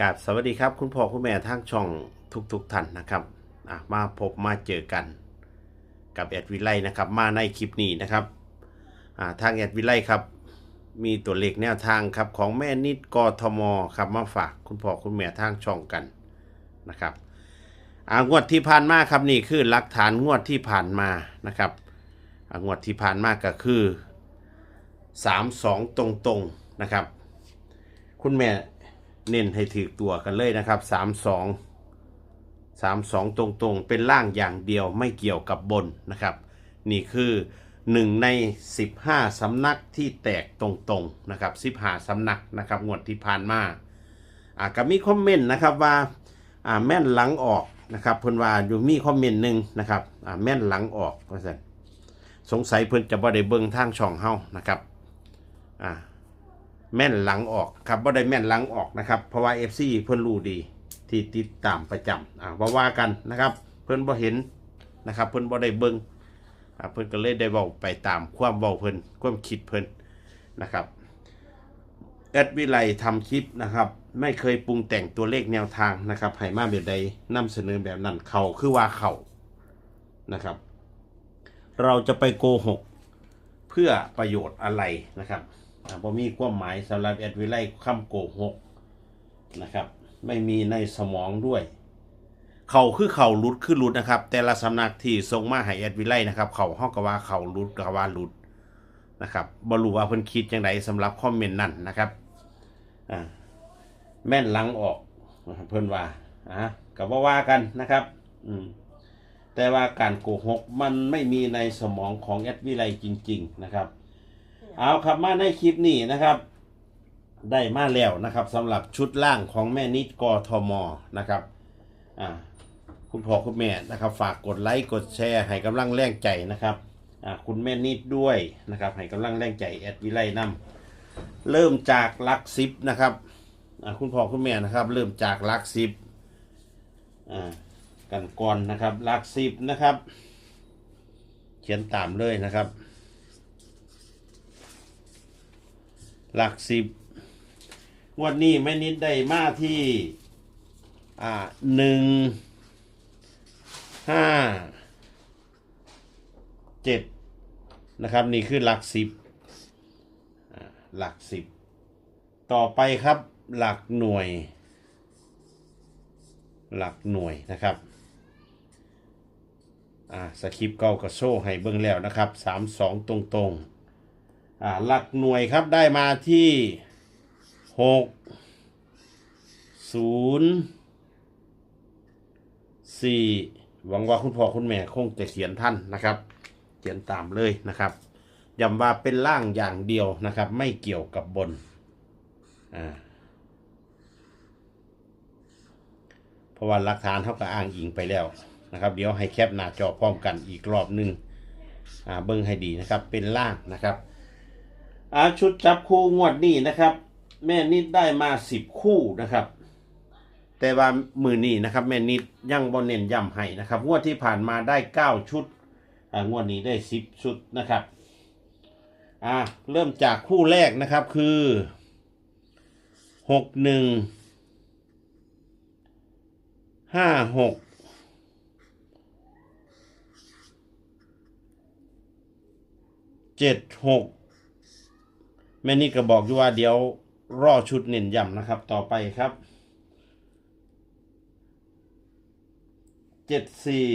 กาบสวัสดีครับคุณพ่อคุณแม่ทางช่องทุกๆท่านนะครับมาพบมาเจอกัน กับแอดวิไลนะครับ มาในคลิปนี้นะครับทางแอดวิไลครับ มีตัวเลขแนวทางครับของแม่นิดกทมครับมาฝากคุณพ่อคุณแม่ทางช่องกันนะครับอ่างวดที่ผ่านมาครับนี่คือหลักฐานงวดที่ผ่านมานะครับงวดที่ผ่านมาก็คือ 3 2 ตรงๆนะครับ คุณแม่ เน้นให้ถือตัวกันเลยนะครับ3 2 3 2ตรงๆ เป็นล่างอย่างเดียวไม่เกี่ยวกับบนนะครับ นี่คือหนึ่งใน 15 สำนักที่แตกตรงๆนะครับ15สำนักนะครับงวดที่ผ่านมาอ่าก็มีคอมเมนต์นะครับว่าอ่าแม่นหลังออกนะครับเพิ่นว่าอยู่มีคอมเมนต์หนึ่งนะครับอ่าแม่นหลังออกว่าซั่นสงสัยเพิ่นจะบ่ได้เบิ่งทางช่องเฮานะครับอ่า แม่นหลังออกครับบ่ได้แม่นหลังออกนะครับ เพราะว่า FC เพิ่นรู้ดีที่ติดตามประจำอ่าบ่ว่ากันนะครับ เพิ่อนบ่เห็นนะครับ เพิ่อนบ่ได้เบิ่งอ่าเพิ่อนก็เลยได้เว้าไปตามความเว้าเพิ่อนความคิดเพิ่อนนะครับแอดวิไลทำคลิปนะครับ ไม่เคยปรุงแต่งตัวเลขแนวทางนะครับให้มาแบบใดนำเสนอแบบนั้นเขาคือว่าเขานะครับ เราจะไปโกหก เพื่อประโยชน์อะไรนะครับ บ่มีความหมายสำหรับแอดวิไลคำโกหกนะครับ ไม่มีในสมองด้วย เขาคือเขารุดคือรุดนะครับ แต่ละสำนักที่ส่งมาให้แอดวิไลนะครับ เขาห้องกว่าเขารุดกว่ารุดนะครับบรูว่าเพิ่นคิดยังไงสำหรับคอมเมนต์นั่นนะครับอ่าแม่นลังออกเพิ่นว่าอะกับว่าว่ากันนะครับ อืมแต่ว่าการโกหกมันไม่มีในสมองของแอดวิไลจริง ๆ นะครับ เอาครับมาในคลิปนี้นะครับ ได้มาแล้วนะครับสำหรับชุดล่างของแม่นิดกทมนะครับอ่าคุณพ่อคุณแม่นะครับ ฝากกดไลค์กดแชร์ให้กำลังแรงใจนะครับอ่าคุณแม่นิดด้วยนะครับให้กำลังแรงใจแอดวิไลนำเริ่มจากหลักซิปนะครับอ่าคุณพ่อคุณแม่นะครับ เริ่มจากหลักซิปอ่ากันก่อนนะครับหลักสิบนะครับ เขียนตามเลยนะครับ หลักสิบงวดนี้ไม่นิดได้มาที่ อ่าหนึ่งห้าเจ็ดนะครับ นี่คือหลักสิบหลักสิบต่อไปครับหลักหน่วย หลักหน่วยนะครับอ่าสคริปต์เก่าก็โซ่ให้เบิ่งแล้วนะครับสามสองตรงตรงๆ หลักหน่วยครับได้มาที่หกศูนย์สี่หวังว่าคุณพ่อคุณแม่คงจะเขียนท่านนะครับ เขียนตามเลยนะครับย้ำว่าเป็นล่างอย่างเดียวนะครับ ไม่เกี่ยวกับบนอ่าเพราะว่าหลักฐานเขาก็อ้างอิงไปแล้วนะครับ เดี๋ยวให้แคปหน้าจอพร้อมกันอีกรอบหนึ่งอ่าเบิ้งให้ดีนะครับ เป็นล่างนะครับ อาชุดจับคู่งวดนี้นะครับ แม่นิดได้มาสิบคู่นะครับ แต่ว่ามือนี้นะครับ แม่นิดยังบอเน้นย้ำให้นะครับ งวดที่ผ่านมาได้เก้าชุดงวดนี้ได้สิบชุดนะครับอ่าเริ่มจากคู่แรกนะครับคือหกหนึ่งห้าหกเจ็ดหก แม่นี่ก็บอกอยู่ว่าเดี๋ยวรอชุดเน้นย้ำนะครับ ต่อไปครับเจ็ดสี่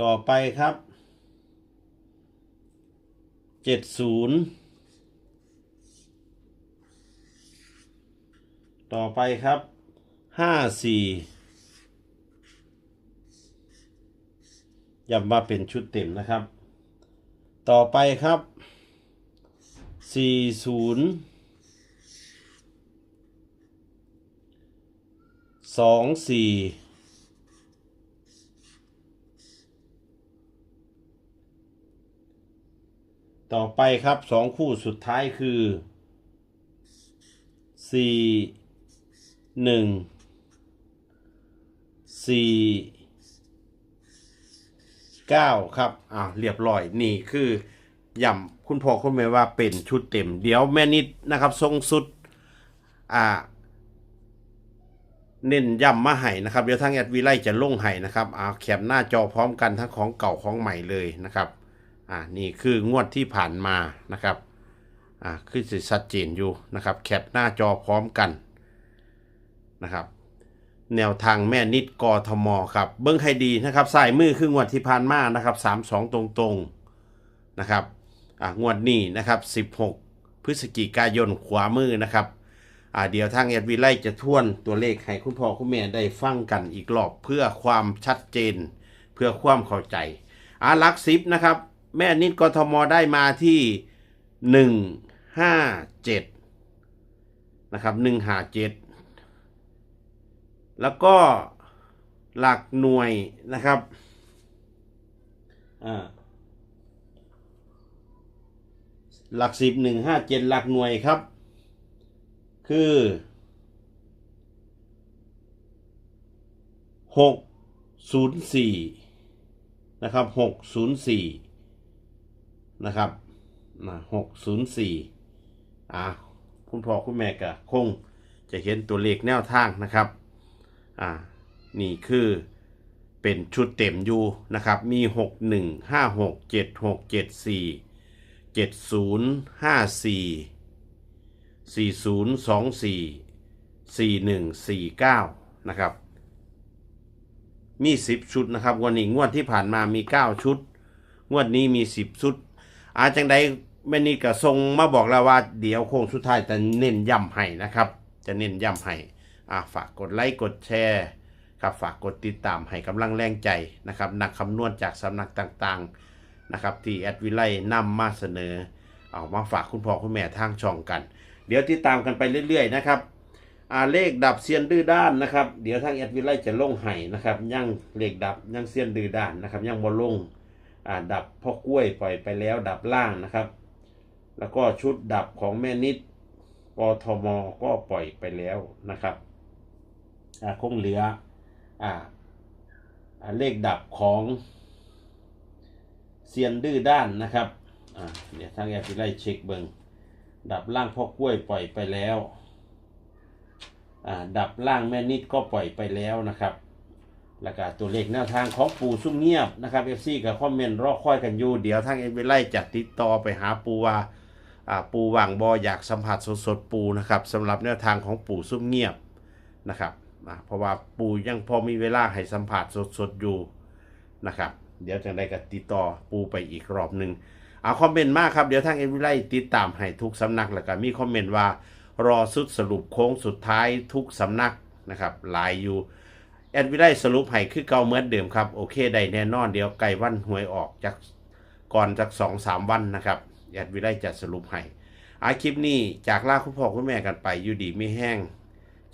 ต่อไปครับเจ็ดศูนย์ต่อไปครับห้าสี่ ย้ำว่าเป็นชุดเต็มนะครับ ต่อไปครับสี่ศูนย์สองสี่ต่อไปครับสองคู่สุดท้ายคือสี่หนึ่งสี่ เก้าครับอ่าเรียบร้อยนี่คือย้ำคุณพ่อคุณแม่ว่าเป็นชุดเต็ม เดี๋ยวแม่นิดนะครับ ทรงสุดอ่าเน้นย้ำมาให้นะครับเดี๋ยวทางแอดวิไลจะลงให้นะครับเอาแคปหน้าจอพร้อมกันทั้งของเก่าของใหม่เลยนะครับอ่านี่คืองวดที่ผ่านมานะครับอ่าคือสิชัดเจนอยู่นะครับ แคปหน้าจอพร้อมกันนะครับ แนวทางแม่นิดกอทมครับ เบิ้งให้ดีนะครับสายมือคืองวดที่ผ่านมานะครับสามสองตรงๆนะครับอ่างวดนี้นะครับสิบหกพฤศจิกายนขวามือนะครับอ่าเดี๋ยวทางแอดวีไลจะทวนตัวเลขให้คุณพ่อคุณแม่ได้ฟังกันอีกรอบเพื่อความชัดเจน เพื่อความเข้าใจอาลักซิปนะครับ แม่นิดกทมได้มาที่หนึ่งห้าเจ็ดนะครับหนึ่งหาเจ็ด แล้วก็หลักหน่วยนะครับหลักสิบหนึ่งห้าเจ็ดหลักหน่วยครับ คือหกศูนย์สี่นะครับหกศูนย์สี่นะครับนะหกศูนย์สี่อ่าคุณพ่อคุณแม่ก็คงจะเห็นตัวเลขแนวทางนะครับ อ่านี่คือเป็นชุดเต็มอยู่นะครับ มีหกหนึ่งห้าหกเจ็ดหกเจ็ดสี่เจ็ดศูนย์ห้าสี่4024 4149 นะครับ มี 10 ชุดนะครับ วันนี้งวดที่ผ่านมามี 9 ชุด งวดนี้มี 10 ชุด อาจังใดแม่นี่ก็ทรงมาบอกแล้วว่า เดี๋ยวโค้งสุดท้ายจะเน้นย้ำให้นะครับ จะเน้นย้ำให้ ฝากกดไลค์กดแชร์ครับฝากกดติดตามให้กำลังแรงใจนะครับนักคำนวณจากสำนักต่างๆนะครับที่แอดวิไลนำมาเสนอ เอามาฝากคุณพ่อคุณแม่ทางช่องกัน เดี๋ยวติดตามกันไปเรื่อย ๆ นะครับอาเลขดับเซียนดื้อด้านนะครับ เดี๋ยวทางแอดวิไลจะลงให้นะครับยังเลขดับยังเซียนดื้อด้านนะครับยังบอลงอ่าดับพ่อกล้วยปล่อยไปแล้วดับล่างนะครับ แล้วก็ชุดดับของแม่นิดกทมก็ปล่อยไปแล้วนะครับ คงเหลืออเลขดับของเซียนดื้อด้านนะครับเดี๋ยวทางแอดวิไล่เช็คเบิงดับล่างพ่อกล้วยปล่อยไปแล้วดับล่างแม่นิดก็ปล่อยไปแล้วนะครับแล้วก็ตัวเลขแนวทางของปูซุ่มเงียบนะครับเอฟซีกับคอมเมนต์รอคอยกันอยู่ เดี๋ยวทางเอฟไล่จะติดต่อไปหาปูว่าปูว่างบออยากสัมผัสสดๆปูนะครับสำหรับแนวทางของปูซุ่มเงียบนะครับ อ่าเพราะว่าปูยังพอมีเวลาให้สัมผัสสดๆอยู่นะครับ เดี๋ยวจะได้ก็ติดต่อปูไปอีกรอบหนึ่งเอาคอมเมนต์มากครับ เดี๋ยวทางเอ็นวิไลติดตามให้ทุกสำนักแล้วก็มีคอมเมนต์ว่ารอสุดสรุปโค้งสุดท้ายทุกสำนักนะครับหลายอยู่แอดวิไลสรุปให้คือเก่าเหมือนเดิมครับ โอเคได้แน่นอนเดี๋ยวไก่วันหวยออกจากก่อนจากสองสามวันนะครับแอดวิไลจะสรุปให้อาคลิปนี้จากลาคุณพ่อคุณแม่กันไปอยู่ดีไม่แห้ง